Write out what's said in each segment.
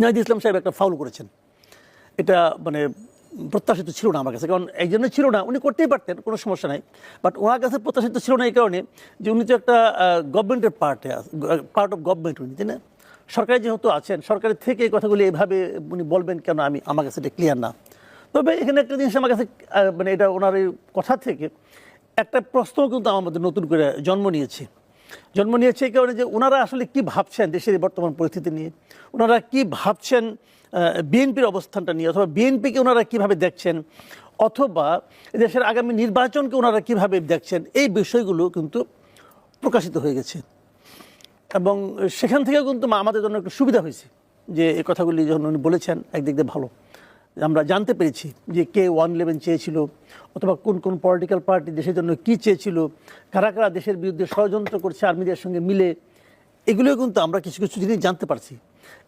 নাহিদ ইসলাম সাহেব একটা ফাউল করেছেন। এটা মানে প্রত্যাশিত ছিল না আমার কাছে, কারণ এই জন্য ছিল না। উনি করতেই পারতেন, কোনো সমস্যা নাই। বাট ওনার কাছে প্রত্যাশিত ছিল না এই কারণে যে উনি তো একটা গভর্নমেন্টের পার্টে পার্ট অফ গভর্নমেন্ট উনি, তাই না? সরকারে যেহেতু আছেন, সরকারের থেকে এই কথাগুলি এভাবে উনি বলবেন কেন আমি, আমার কাছে এটা ক্লিয়ার না। তবে এখানে একটা জিনিস আমার কাছে মানে এটা ওনার কথা থেকে, একটা প্রশ্ন কিন্তু আমার মধ্যে নতুন করে জন্ম নিয়েছে। জন্ম নিয়েছে এই কারণে যে ওনারা আসলে কি ভাবছেন দেশের বর্তমান পরিস্থিতি নিয়ে? ওনারা কি ভাবছেন বিএনপির অবস্থানটা নিয়ে? অথবা বিএনপিকে ওনারা কীভাবে দেখছেন? অথবা দেশের আগামী নির্বাচনকে ওনারা কীভাবে দেখছেন? এই বিষয়গুলো কিন্তু প্রকাশিত হয়ে গেছে। এবং সেখান থেকেও কিন্তু আমাদের জন্য একটু সুবিধা হয়েছে যে এই কথাগুলি যখন উনি বলেছেন, একদিক দিয়ে ভালো। আমরা জানতে পেরেছি যে কে ওয়ান ইলেভেন চেয়েছিল, অথবা কোন কোন পলিটিক্যাল পার্টি দেশের জন্য কি চেয়েছিল, কারা কারা দেশের বিরুদ্ধে ষড়যন্ত্র করছে, আর্মিদের সঙ্গে মিলে, এগুলোও কিন্তু আমরা কিছু কিছু জিনিস জানতে পারছি।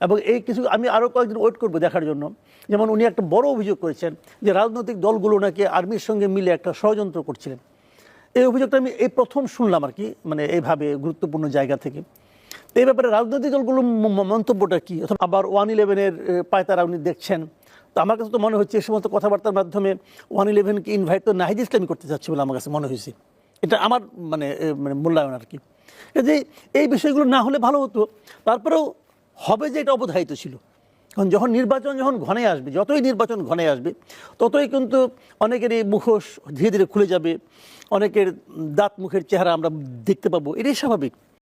এবং এই কিছু, আমি আরও কয়েকদিন ওয়েট করব দেখার জন্য। যেমন উনি একটা বড় অভিযোগ করেছেন যে রাজনৈতিক দলগুলো নাকি আর্মির সঙ্গে মিলে একটা ষড়যন্ত্র করছিলেন। এই অভিযোগটা আমি এই প্রথম শুনলাম আর কি মানে এইভাবে গুরুত্বপূর্ণ জায়গা থেকে। এই ব্যাপারে রাজনৈতিক দলগুলোর মন্তব্যটা কি? অথবা আবার ওয়ান ইলেভেনের পায়তারা উনি দেখছেন তো আমার কাছে তো মনে হচ্ছে এই সমস্ত কথাবার্তার মাধ্যমে ওয়ান ইলেভেনকে ইনভাইট তো নাহিদ ইসলামী করতে চাচ্ছে বলে আমার কাছে মনে হয়েছে। এটা আমার মানে মানে মূল্যায়ন আর কি। যে এই বিষয়গুলো না হলে ভালো হতো, তারপরেও হবে যে এটা অবধারিত ছিল। কারণ যখন নির্বাচন যখন ঘনে আসবে, যতই নির্বাচন ঘনে আসবে, ততই কিন্তু অনেকের এই মুখোশ ধীরে ধীরে খুলে যাবে, অনেকের দাঁত মুখের চেহারা আমরা দেখতে পাবো, এটাই স্বাভাবিক।